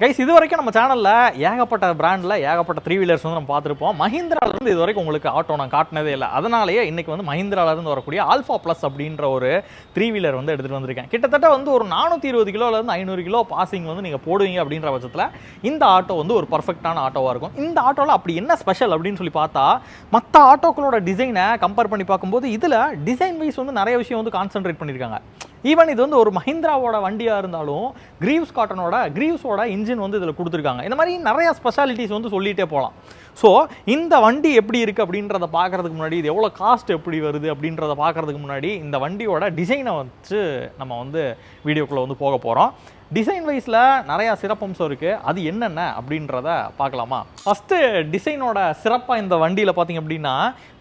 Guys இது வரைக்கும் நம்ம சேனலில் ஏகப்பட்ட பிராண்டில் ஏகப்பட்ட த்ரீ வீலர்ஸ் வந்து நம்ம பார்த்துருப்போம். மஹிந்திராலேருந்து இது வரைக்கும் உங்களுக்கு ஆட்டோ நான் காட்டினதே இல்லை. அதனாலேயே இன்னைக்கு வந்து மஹிந்திராலேருந்து வரக்கூடிய ஆல்ஃபா ப்ளஸ் அப்படின்ற ஒரு த்ரீ வீலர் வந்து எடுத்துகிட்டு வந்திருக்கேன். கிட்டத்தட்ட வந்து ஒரு நானூற்றி இருபது கிலோலேருந்து ஐநூறு கிலோ பாசிங் வந்து நீங்கள் போடுவீங்க அப்படின்ற பட்சத்தில் இந்த ஆட்டோ வந்து ஒரு பர்ஃபெக்டான ஆட்டோவாக இருக்கும். இந்த ஆட்டோவில் அப்படி என்ன ஸ்பெஷல் அப்படின்னு சொல்லி பார்த்தா மற்ற ஆட்டோக்களோட டிசைனை கம்பேர் பண்ணி பார்க்கும்போது இதில் டிசைன் வைஸ் வந்து நிறைய விஷயம் வந்து கான்சென்ட்ரேட் பண்ணியிருக்காங்க ஈவன் இது வந்து ஒரு மஹிந்திராவோட வண்டியாக இருந்தாலும் கிரீவ்ஸ் காட்டனோட கிரீவ்ஸோட இன்ஜின் வந்து இதில் கொடுத்துருக்காங்க. இந்த மாதிரி நிறையா ஸ்பெஷாலிட்டிஸ் வந்து சொல்லிகிட்டே போகலாம் ஸோ இந்த வண்டி எப்படி இருக்குது அப்படின்றத பார்க்கறதுக்கு முன்னாடி இது எவ்வளோ காஸ்ட் எப்படி வருது அப்படின்றத பார்க்குறதுக்கு முன்னாடி இந்த வண்டியோட டிசைனை வச்சு நம்ம வந்து வீடியோக்குள்ளே வந்து போக போகிறோம் டிசைன் வைஸில் நிறையா சிறப்பம்சம் இருக்குது அது என்னென்ன அப்படின்றத பார்க்கலாமா? ஃபஸ்ட்டு டிசைனோட சிறப்பாக இந்த வண்டியில் பார்த்தீங்க அப்படின்னா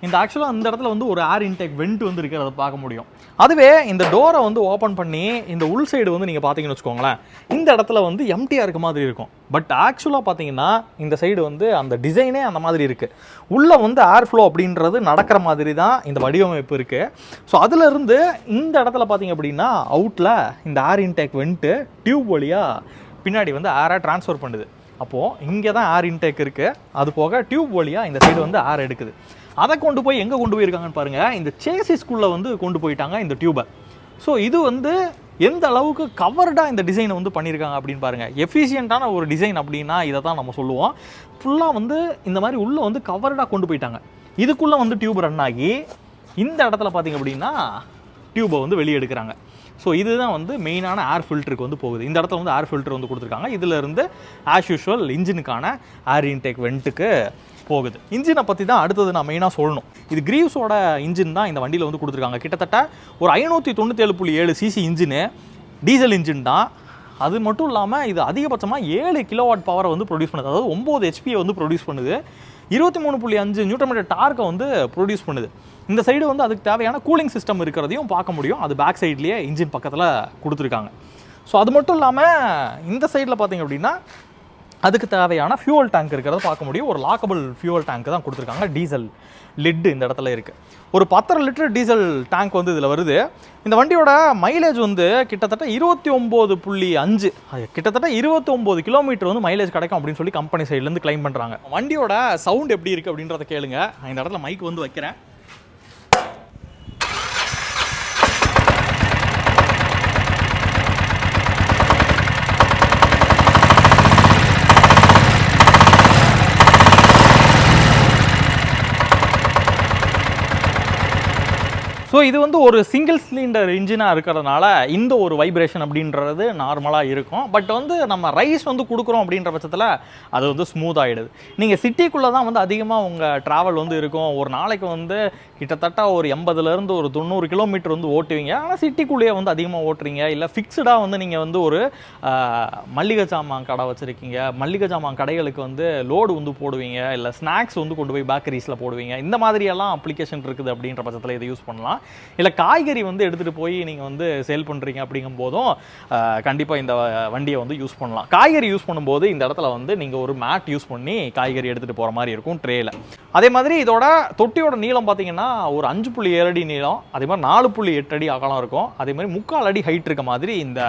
இந்த ஆக்சுவலாக இந்த இடத்துல வந்து ஒரு ஏர் இன்டேக் வெண்ட் வந்து இருக்கிறத பார்க்க முடியும். அதுவே இந்த டோரை வந்து ஓப்பன் பண்ணி இந்த உள் சைடு வந்து நீங்கள் பார்த்தீங்கன்னு வச்சுக்கோங்களேன் இந்த இடத்துல வந்து எம்டியாக இருக்க மாதிரி இருக்கும். பட் ஆக்சுவலாக பார்த்தீங்கன்னா இந்த சைடு வந்து அந்த டிசைனே அந்த மாதிரி இருக்குது உள்ளே வந்து ஏர் ஃப்ளோ அப்படின்றது நடக்கிற மாதிரி தான் இந்த வடிவமைப்பு இருக்குது ஸோ அதிலிருந்து இந்த இடத்துல பார்த்தீங்க அப்படின்னா அவுட்டில் இந்த ஏர் இன்டேக் வந்துட்டு டியூப் வழியாக பின்னாடி வந்து ஏராக ட்ரான்ஸ்ஃபர் பண்ணுது. அப்போது இங்கே தான் ஏர் இன்டேக் இருக்குது அது போக டியூப் வழியாக இந்த சைடு வந்து ஏர் எடுக்குது. அதை கொண்டு போய் எங்கே கொண்டு போயிருக்காங்கன்னு பாருங்கள் இந்த சேசிஸ்குள்ளே வந்து கொண்டு போயிட்டாங்க இந்த டியூபை ஸோ இது வந்து எந்த அளவுக்கு கவர்டாக இந்த டிசைனை வந்து பண்ணியிருக்காங்க அப்படின்னு பாருங்கள் எஃபிஷியண்ட்டான ஒரு டிசைன் அப்படின்னா இதை தான் நம்ம சொல்லுவோம். ஃபுல்லாக வந்து இந்த மாதிரி உள்ளே வந்து கவர்டாக கொண்டு போயிட்டாங்க. இதுக்குள்ளே வந்து டியூப் ரன் ஆகி இந்த இடத்துல பார்த்தீங்க அப்படின்னா டியூபை வந்து வெளியே எடுக்கிறாங்க. ஸோ இதுதான் வந்து மெயினான ஏர் ஃபில்டருக்கு வந்து போகுது. இந்த இடத்துல வந்து ஏர் ஃபில்டர் வந்து கொடுத்துருக்காங்க. இதிலிருந்து ஆஸ் யூஷுவல் இன்ஜினுக்கான ஏர் இன்டேக் வெண்ட்டுக்கு போகுது. இன்ஜினை பற்றி தான் அடுத்தது நான் மெயினாக சொல்லணும். இது கிரீவ்ஸோட இன்ஜின் தான் இந்த வண்டியில் வந்து கொடுத்துருக்காங்க. கிட்டத்தட்ட ஒரு ஐநூற்றி தொண்ணூற்றேழு புள்ளி ஏழு சிசி இன்ஜினு டீசல் இன்ஜின் தான். அது மட்டும் இல்லாமல் இது அதிகபட்சமாக ஏழு கிலோவாட் பவரை வந்து ப்ரொடியூஸ் பண்ணுது. அதாவது ஒம்பது ஹெச்பியை வந்து ப்ரொடியூஸ் பண்ணுது. இருபத்தி மூணு புள்ளி அஞ்சு நியூட்டன் மீட்டர் டார்க்கை வந்து ப்ரொடியூஸ் பண்ணுது. இந்த சைடு வந்து அதுக்கு தேவையான கூலிங் சிஸ்டம் இருக்கிறதையும் பார்க்க முடியும். அது பேக் சைட்லேயே இன்ஜின் பக்கத்தில் கொடுத்துருக்காங்க. ஸோ அது மட்டும் இல்லாமல் இந்த சைடில் பார்த்தீங்க அப்படின்னா அதுக்கு தேவையான ஃபியூவல் டேங்க் இருக்கிறத பார்க்க முடியும். ஒரு லாக்கபிள் ஃபியூவல் டேங்க் தான் கொடுத்துருக்காங்க. டீசல் லிட் இந்த இடத்துல இருக்குது ஒரு பத்தரை லிட்டர் டீசல் டேங்க் வந்து இதில் வருது. இந்த வண்டியோட மைலேஜ் வந்து கிட்டத்தட்ட இருபத்தி ஒம்பது புள்ளி அஞ்சு. கிட்டத்தட்ட இருபத்தி ஒம்பது கிலோமீட்டர் வந்து மைலேஜ் கிடைக்கும் அப்படின்னு சொல்லி கம்பெனி சைட்லேருந்து கிளைம் பண்ணுறாங்க வண்டியோட சவுண்ட் எப்படி இருக்குது அப்படின்றத கேளுங்க. நான் இந்த இடத்துல மைக் வந்து வைக்கிறேன். ஸோ இது வந்து ஒரு சிங்கிள் சிலிண்டர் இன்ஜினாக இருக்கிறதுனால இந்த ஒரு வைப்ரேஷன் அப்படின்றது நார்மலாக இருக்கும். பட் வந்து நம்ம ரைஸ் வந்து கொடுக்குறோம் அப்படின்ற பட்சத்தில் அது வந்து ஸ்மூத் ஆகிடுது நீங்கள் சிட்டிக்குள்ளே தான் வந்து அதிகமாக உங்கள் ட்ராவல் வந்து இருக்கும். ஒரு நாளைக்கு வந்து கிட்டத்தட்ட ஒரு எண்பதுலேருந்து ஒரு தொண்ணூறு கிலோமீட்டர் வந்து ஓட்டுவீங்க. ஆனால் சிட்டிக்குள்ளேயே வந்து அதிகமாக ஓட்டுறீங்க. இல்லை ஃபிக்ஸ்டாக வந்து நீங்கள் வந்து ஒரு மல்லிகை சாமான் கடை வச்சுருக்கீங்க. மல்லிகை சாமான் கடைகளுக்கு வந்து லோடு வந்து போடுவீங்க. இல்லை ஸ்நாக்ஸ் வந்து கொண்டு போய் பேக்கரிஸில் போடுவீங்க. இந்த மாதிரியெல்லாம் அப்ளிகேஷன் இருக்குது அப்படின்ற பட்சத்தில் இதை யூஸ் பண்ணலாம். இல்லை காய்கறி வந்து எடுத்துகிட்டு போய் நீங்கள் வந்து சேல் பண்ணுறீங்க அப்படிங்கும் போதும் கண்டிப்பாக இந்த வண்டியை வந்து யூஸ் பண்ணலாம். காய்கறி யூஸ் பண்ணும்போது இந்த இடத்துல வந்து நீங்கள் ஒரு மேட் யூஸ் பண்ணி காய்கறி எடுத்துகிட்டு போகிற மாதிரி இருக்கும் ட்ரேயில் அதே மாதிரி இதோட தொட்டியோட நீளம் பார்த்தீங்கன்னா ஒரு அஞ்சு புள்ளி ஏழு அடி நீளம் அதே மாதிரி நாலு புள்ளி எட்டு அடி அகலம் இருக்கும். அதே மாதிரி முக்கால் அடி ஹைட் இருக்க மாதிரி இந்த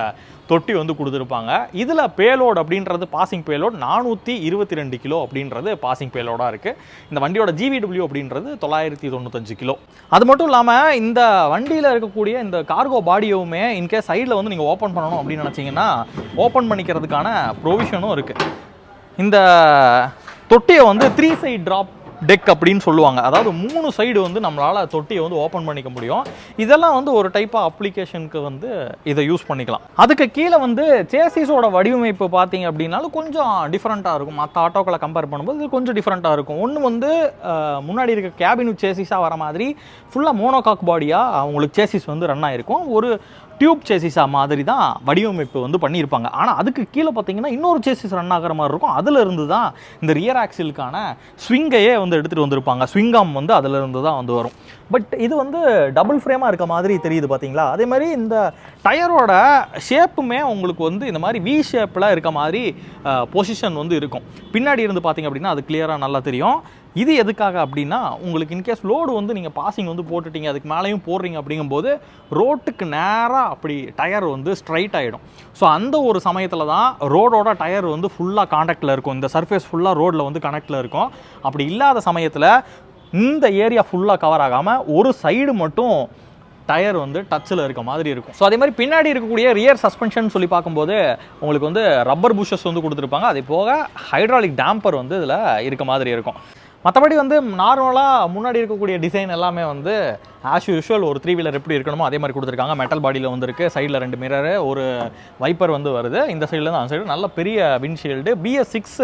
தொட்டி வந்து கொடுத்துருப்பாங்க. இதில் பேலோட் அப்படின்றது பாசிங் பேலோட் நானூற்றி இருபத்தி ரெண்டு கிலோ அப்படின்றது பாசிங் பேலோடாக இருக்குது இந்த வண்டியோட ஜிவிடபிள்யூ அப்படின்றது தொள்ளாயிரத்தி தொண்ணூத்தஞ்சு கிலோ. அது மட்டும் இல்லாமல் இந்த வண்டியில் இருக்கக்கூடிய இந்த கார்கோ பாடியவுமே இன்கேஸ் சைடில் வந்து நீங்கள் ஓப்பன் பண்ணணும் அப்படின்னு நினச்சிங்கன்னா ஓப்பன் பண்ணிக்கிறதுக்கான ப்ரொவிஷனும் இருக்குது இந்த தொட்டியை வந்து த்ரீ சைட் ட்ராப் டெக் அப்படின்னு சொல்லுவாங்க. அதாவது மூணு சைடு வந்து நம்மளால் தொட்டியை வந்து ஓப்பன் பண்ணிக்க முடியும். இதெல்லாம் வந்து ஒரு டைப் ஆஃப் அப்ளிகேஷனுக்கு வந்து இதை யூஸ் பண்ணிக்கலாம். அதுக்கு கீழே வந்து சேசிஸோட வடிவமைப்பு பார்த்தீங்க அப்படின்னாலும் கொஞ்சம் டிஃப்ரெண்ட்டாக இருக்கும். மற்ற ஆட்டோக்களை கம்பேர் பண்ணும்போது இது கொஞ்சம் டிஃப்ரெண்ட்டாக இருக்கும். ஒன்று வந்து முன்னாடி இருக்க கேபின் சேசிஸாக வர மாதிரி ஃபுல்லாக மோனோகாக் பாடியாக அவங்களுக்கு சேசிஸ் வந்து ரன் ஆகிருக்கும் ஒரு டியூப் சேசிஸா மாதிரி தான் வடிவமைப்பு வந்து பண்ணியிருப்பாங்க. ஆனால் அதுக்கு கீழே பார்த்தீங்கன்னா இன்னொரு சேசிஸ் ரன் ஆகிற மாதிரி இருக்கும். அதில் இருந்து தான் இந்த ரியர் ஆக்சிலுக்கான ஸ்விங்கையே வந்து எடுத்துகிட்டு வந்திருப்பாங்க. ஸ்விங்காம் வந்து அதிலிருந்து தான் வந்து வரும். பட் இது வந்து டபுள் ஃப்ரேமாக இருக்க மாதிரி தெரியுது பார்த்தீங்களா? அதே மாதிரி இந்த டயரோட ஷேப்புமே உங்களுக்கு வந்து இந்த மாதிரி வி ஷேப்பில் இருக்க மாதிரி பொசிஷன் வந்து இருக்கும். பின்னாடி இருந்து பார்த்தீங்க அப்படின்னா அது கிளியராக நல்லா தெரியும். இது எதுக்காக அப்படின்னா உங்களுக்கு இன்கேஸ் லோடு வந்து நீங்கள் பாசிங் வந்து போட்டுட்டீங்க அதுக்கு மேலேயும் போடுறீங்க அப்படிங்கும்போது ரோட்டுக்கு நேராக அப்படி டயர் வந்து ஸ்ட்ரைட் ஆகிடும் ஸோ அந்த ஒரு சமயத்தில் தான் ரோடோட டயர் வந்து ஃபுல்லாக காண்டாக்டில் இருக்கும். இந்த சர்ஃபேஸ் ஃபுல்லாக ரோட்டில் வந்து கனெக்டில் இருக்கும். அப்படி இல்லாத சமயத்தில் இந்த ஏரியா ஃபுல்லாக கவர் ஆகாமல் ஒரு சைடு மட்டும் டயர் வந்து டச்சில் இருக்க மாதிரி இருக்கும். ஸோ அதே மாதிரி பின்னாடி இருக்கக்கூடிய ரியர் சஸ்பென்ஷன் சொல்லி பார்க்கும்போது உங்களுக்கு வந்து ரப்பர் புஷஸ் வந்து கொடுத்துருப்பாங்க. அதே போக ஹைட்ராலிக் டேம்பர் வந்து இதில் இருக்க மாதிரி இருக்கும். மற்றபடி வந்து நார்மலாக முன்னாடி இருக்கக்கூடிய டிசைன் எல்லாமே வந்து ஆஸ் யூஷுவல் ஒரு த்ரீ வீலர் எப்படி இருக்கணுமோ அதே மாதிரி கொடுத்துருக்காங்க. மெட்டல் பாடியில் வந்துருக்கு. சைடில் ரெண்டு மிரரு ஒரு வைப்பர் வந்து வருது. இந்த சைட்லேருந்து அந்த சைடு நல்ல பெரிய விண்ட்ஷீல்டு பிஎஸ் சிக்ஸ்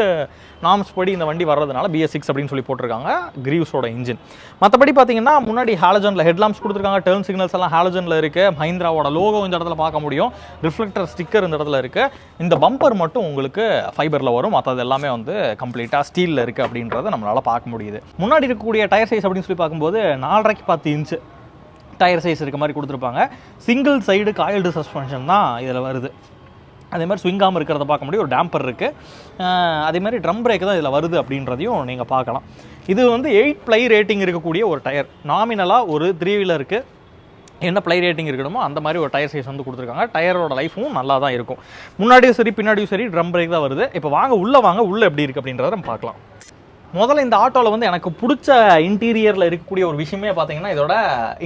நாம்ஸ் படி இந்த வண்டி வர்றதுனால பிஎஸ் சிக்ஸ் அப்படின்னு சொல்லி போட்டிருக்காங்க. கிரீவ்ஸோட இன்ஜின் மற்றபடி பார்த்தீங்கன்னா முன்னாடி ஹாலஜனில் ஹெட்லாம்ஸ் கொடுத்துருக்காங்க. டேர்ன் சிக்னல்ஸ் எல்லாம் ஹாலஜனில் இருக்குது மஹிந்திராவோட லோகோ இந்த இடத்துல பார்க்க முடியும். ரிஃப்ளெக்டர் ஸ்டிக்கர் இந்த இடத்துல இருக்குது இந்த பம்பர் மட்டும் உங்களுக்கு ஃபைபரில் வரும். மற்றது எல்லாமே வந்து கம்ப்ளீட்டாக ஸ்டீலில் இருக்குது அப்படின்றத நம்மளால் பார்க்க முடியுது. முன்னாடி இருக்கக்கூடிய டயர் சைஸ் அப்படின்னு சொல்லி பார்க்கும்போது நாலரைக்கு பத்து இன்ச்சு டயர் சைஸ் இருக்க மாதிரி கொடுத்துருப்பாங்க. சிங்கிள் சைடு காயில்டு சஸ்பென்ஷன் தான் இதில் வருது. அதே மாதிரி ஸ்விங்காமல் இருக்கிறத பார்க்க முடியும். ஒரு டேம்பர் இருக்குது அதே மாதிரி ட்ரம் பிரேக் தான் இதில் வருது அப்படின்றதையும் நீங்கள் பார்க்கலாம். இது வந்து எயிட் ப்ளை ரேட்டிங் இருக்கக்கூடிய ஒரு டயர் நாமினலாக ஒரு த்ரீ வீலருக்கு என்ன ப்ளை ரேட்டிங் இருக்கணுமோ அந்த மாதிரி ஒரு டயர் சைஸ் வந்து கொடுத்துருக்காங்க. டயரோட லைஃபும் நல்லா தான் இருக்கும். முன்னாடியும் சரி பின்னாடியும் சரி ட்ரம் பிரேக் தான் வருது. இப்போ வாங்க உள்ளே வாங்க உள்ளே எப்படி இருக்குது அப்படின்றத நம்ம பார்க்கலாம். முதல்ல இந்த ஆட்டோவில் வந்து எனக்கு பிடிச்ச இன்டீரியரில் இருக்கக்கூடிய ஒரு விஷயமே பார்த்தீங்கன்னா இதோட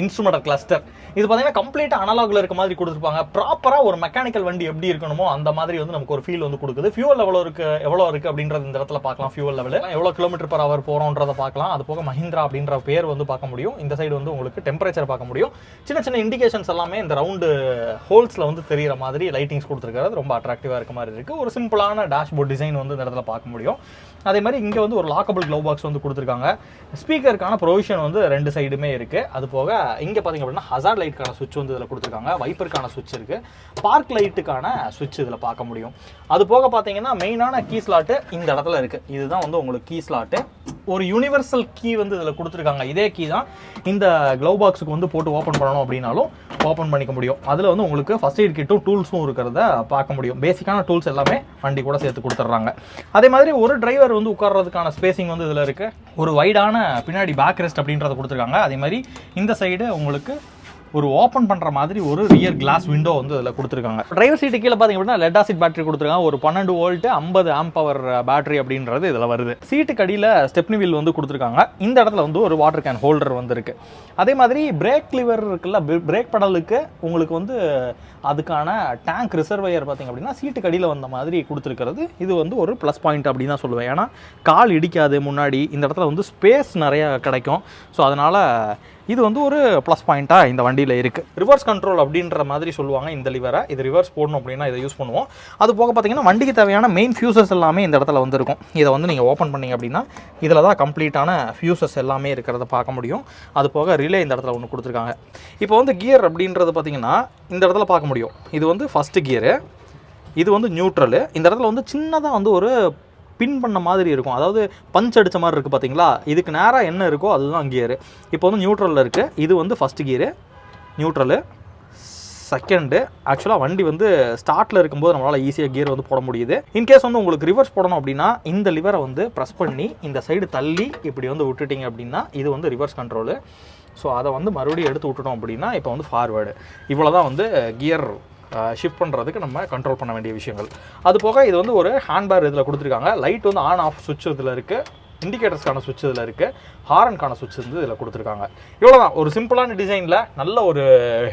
இன்ஸ்ட்ருமெண்டல் கிளஸ்டர் இது பார்த்தீங்கன்னா கம்ப்ளீட்டாக அனலாகில் இருக்க மாதிரி கொடுத்துருப்பாங்க. ப்ராப்பராக ஒரு மெக்கானிக்கல் வண்டி எப்படி இருக்கணுமோ அந்த மாதிரி வந்து நமக்கு ஒரு ஃபீல் வந்து கொடுக்குது. ஃபியூவல் எவ்வளோ இருக்கு எவ்வளோ இருக்குது அப்படின்றது இந்த இடத்துல பார்க்கலாம். ஃபியூவல் லெவல் எவ்வளோ கிலோமீட்டர் பர் அவர் போகிறோன்றதை பார்க்கலாம். அது போக மஹிந்திரா அப்படின்ற பேர் வந்து பார்க்க முடியும். இந்த சைடு வந்து உங்களுக்கு டெம்பரேச்சர் பார்க்க முடியும். சின்ன சின்ன இண்டிகேஷன்ஸ் எல்லாமே இந்த ரவுண்டு ஹோல்ஸில் வந்து தெரிகிற மாதிரி லைட்டிங்ஸ் கொடுத்துருக்கிறது. ரொம்ப அட்ராக்டிவாக இருக்க மாதிரி இருக்குது ஒரு சிம்பிளான டேஷ்போர்ட் டிசைன் வந்து இந்த இடத்துல பார்க்க முடியும். அதே மாதிரி இங்கே வந்து ஒரு லாக்கபிள் க்ளவ் பாக்ஸ் வந்து கொடுத்துருக்காங்க. ஸ்பீக்கருக்கான ப்ரொவிஷன் வந்து ரெண்டு சைடுமே இருக்குது அது போக இங்கே பார்த்தீங்க அப்படின்னா ஹசார்ட் லைட்டுக்கான சுவிட்ச் வந்து இதில் கொடுத்துருக்காங்க. வைப்பருக்கான சுவிட்ச் இருக்குது பார்க் லைட்டுக்கான சுவிட்ச் இதில் பார்க்க முடியும். அது போக பார்த்தீங்கன்னா மெயினான கீ ஸ்லாட்டு இந்த இடத்துல இருக்குது இதுதான் வந்து உங்களுக்கு கீ ஸ்லாட்டு ஒரு யூனிவர்சல் கீ வந்து இதில் கொடுத்துருக்காங்க. இதே கீ தான் இந்த க்ளவ் பாக்ஸுக்கு வந்து போட்டு ஓப்பன் பண்ணணும் அப்படின்னாலும் ஓப்பன் பண்ணிக்க முடியும். அதில் வந்து உங்களுக்கு ஃபஸ்ட் எய்ட் கிட்டும் டூல்ஸும் இருக்கிறத பார்க்க முடியும். பேசிக்கான டூல்ஸ் எல்லாமே வண்டி கூட சேர்த்து கொடுத்துட்றாங்க அதே மாதிரி ஒரு டிரைவர் வந்து உட்கார்றதுக்கான ஸ்பேசிங் வந்து இதில் இருக்குது ஒரு வைடான பின்னாடி பேக் ரெஸ்ட் அப்படின்றத கொடுத்துருக்காங்க. அதே மாதிரி இந்த சைடு உங்களுக்கு ஒரு ஓப்பன் பண்ணுற மாதிரி ஒரு ரியர் கிளாஸ் விண்டோ வந்து இதில் கொடுத்துருக்காங்க. டிரைவர் சீட்டு கீழே பார்த்தீங்க அப்படின்னா லெட் ஆசிட் பேட்டரி கொடுத்துருக்காங்க. ஒரு பன்னெண்டு வோல்ட்டு ஐம்பது ஆம் பவர் பேட்டரி அப்படின்றது இதில் வருது. சீட்டுக்கு அடியில் ஸ்டெப்னி வீல் வந்து கொடுத்துருக்காங்க. இந்த இடத்துல வந்து ஒரு வாட்டர் கேன் ஹோல்டர் வந்திருக்கு. அதே மாதிரி பிரேக் லிவர் இருக்குல்ல பிரேக் படலுக்கு உங்களுக்கு வந்து அதுக்கான டேங்க் ரிசர்வையர் பார்த்தீங்க அப்படின்னா சீட்டுக்கு அடியில் வந்த மாதிரி கொடுத்துருக்கிறது. இது வந்து ஒரு ப்ளஸ் பாயிண்ட் அப்படின்னு தான் சொல்லுவேன். ஏன்னா கால் இடிக்காது முன்னாடி இந்த இடத்துல வந்து ஸ்பேஸ் நிறைய கிடைக்கும். ஸோ அதனால் இது வந்து ஒரு ப்ளஸ் பாயிண்ட்டாக இந்த வண்டியில் இருக்குது ரிவர்ஸ் கண்ட்ரோல் அப்படின்ற மாதிரி சொல்லுவாங்க இந்த லிவரை இது ரிவர்ஸ் போடணும் அப்படின்னா இதை யூஸ் பண்ணுவோம். அது போக பார்த்தீங்கன்னா வண்டிக்கு தேவையான மெயின் ஃபியூசஸ் எல்லாமே இந்த இடத்துல வந்து இருக்கும் இதை வந்து நீங்கள் ஓப்பன் பண்ணீங்க அப்படின்னா இதில் தான் கம்ப்ளீட்டான ஃபியூசஸ் எல்லாமே இருக்கிறத பார்க்க முடியும். அது போக ரிலே இந்த இடத்துல ஒன்று கொடுத்துருக்காங்க. இப்போ வந்து கியர் அப்படின்றது பார்த்தீங்கன்னா இந்த இடத்துல பார்க்க முடியும். இது வந்து ஃபஸ்ட்டு கியரு இது வந்து நியூட்ரலு இந்த இடத்துல வந்து சின்னதாக வந்து ஒரு பின் பண்ண மாதிரி இருக்கும். அதாவது பஞ்ச் அடித்த மாதிரி இருக்குது பார்த்தீங்களா இதுக்கு நேராக என்ன இருக்கோ அதுதான் கியரு. இப்போ வந்து நியூட்ரலில் இருக்குது இது வந்து ஃபஸ்ட் கியரு. நியூட்ரலு செகண்டு ஆக்சுவலாக வண்டி வந்து ஸ்டார்ட்டில் இருக்கும்போது நம்மளால் ஈஸியாக கியர் வந்து போட முடியுது. இன்கேஸ் வந்து உங்களுக்கு ரிவர்ஸ் போடணும் அப்படின்னா இந்த லிவரை வந்து ப்ரெஸ் பண்ணி இந்த சைடு தள்ளி இப்படி வந்து விட்டுட்டிங்க அப்படின்னா இது வந்து ரிவர்ஸ் கண்ட்ரோலு ஸோ அதை வந்து மறுபடியும் எடுத்து விட்டுட்டோம் அப்படின்னா இப்போ வந்து ஃபார்வேர்டு இவ்வளோ தான் வந்து கியர் ஷிஃப்ட் பண்ணுறதுக்கு நம்ம கண்ட்ரோல் பண்ண வேண்டிய விஷயங்கள். அது போக இது வந்து ஒரு ஹேண்ட்பேர் இதில் கொடுத்துருக்காங்க. லைட் வந்து ஆன் ஆஃப் சுவிட்ச் இதில் இருக்குது இண்டிகேட்டர்ஸ்க்கான சுவிட்ச் இதில் இருக்குது ஹாரனுக்கான சுவிட்ச் வந்து இதில் கொடுத்துருக்காங்க. இவ்வளோதான் ஒரு சிம்பிளான டிசைனில் நல்ல ஒரு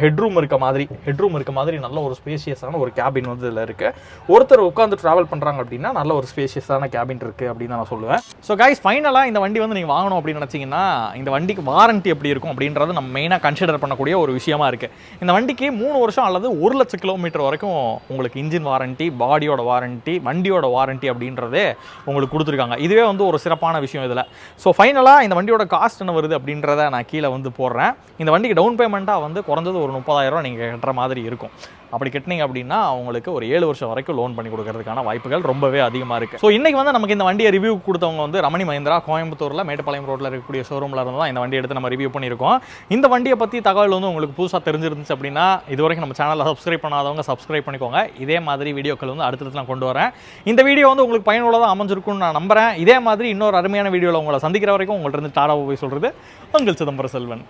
ஹெட்ரூம் இருக்க மாதிரி ஹெட்ரூம் இருக்க மாதிரி நல்ல ஒரு ஸ்பேஷியஸான ஒரு கேபின் வந்து இதில் இருக்குது ஒருத்தர் உட்காந்து ட்ராவல் பண்ணுறாங்க அப்படின்னா நல்ல ஒரு ஸ்பேஷியஸான கேபின் இருக்குது அப்படின்னு தான் நான் சொல்லுவேன். ஸோ கைஸ் ஃபைனலாக இந்த வண்டி வந்து நீங்கள் வாங்கணும் அப்படின்னு நினச்சிங்கன்னா இந்த வண்டிக்கு வாரண்ட்டி எப்படி இருக்கும் அப்படின்றது நம்ம மெயினாக கன்சிடர் பண்ணக்கூடிய ஒரு விஷயமா இருக்குது இந்த வண்டிக்கு மூணு வருஷம் அல்லது ஒரு லட்சம் கிலோமீட்டர் வரைக்கும் உங்களுக்கு இன்ஜின் வாரண்ட்டி பாடியோட வாரண்ட்டி வண்டியோட வாரண்ட்டி அப்படின்றதே உங்களுக்கு கொடுத்துருக்காங்க. இதுவே வந்து ஒரு சிறப்பான விஷயம் இதில். ஸோ ஃபைனலாக இந்த வண்டியோட காஸ்ட் என்ன வருது அப்படின்றத நான் கீழே வந்து போடுறேன். இந்த வண்டிக்கு டவுன் பேமெண்ட்டாக வந்து குறைஞ்சது ஒரு முப்பதாயிரம் நீங்கள் கட்டுற மாதிரி இருக்கும். அப்படி கட்டினீங்க அப்படின்னா அவங்களுக்கு ஒரு ஏழு வருஷம் வரைக்கும் லோன் பண்ணி கொடுக்கறதுக்கான வாய்ப்புகள் ரொம்பவே அதிகமாக இருக்குது ஸோ இன்றைக்கி வந்து நமக்கு இந்த வண்டியை ரிவ்யூ கொடுத்தவங்க வந்து ரமணி மஹிந்திரா கோயம்புத்தூரில் மேட்டுப்பாளையம் ரோட்டில் இருக்கக்கூடிய ஷோரூமில் இருந்து தான் இந்த வண்டி எடுத்து நம்ம ரிவ்யூ பண்ணியிருக்கோம். இந்த வண்டியை பற்றி தகவல் வந்து உங்களுக்கு புதுசாக தெரிஞ்சிருந்துச்சு அப்படின்னா இது வரைக்கும் நம்ம சேனலில் சப்ஸ்கிரைப் பண்ணாதவங்க சப்ஸ்கிரைப் பண்ணிக்கோங்க. இதே மாதிரி வீடியோக்கள் வந்து அடுத்தடுத்து நான் கொண்டு வரேன். இந்த வீடியோ வந்து உங்களுக்கு பயனுள்ளதாக அமைஞ்சிருக்கும்னு நான் நம்புறேன். இதே மாதிரி இன்னொரு அருமையான வீடியோவில் உங்களை சந்திக்கிற வரைக்கும் உங்கள்கிட்ட இருந்து டாடா போய் சொல்கிறது உங்கள் சிதம்பர செல்வன்.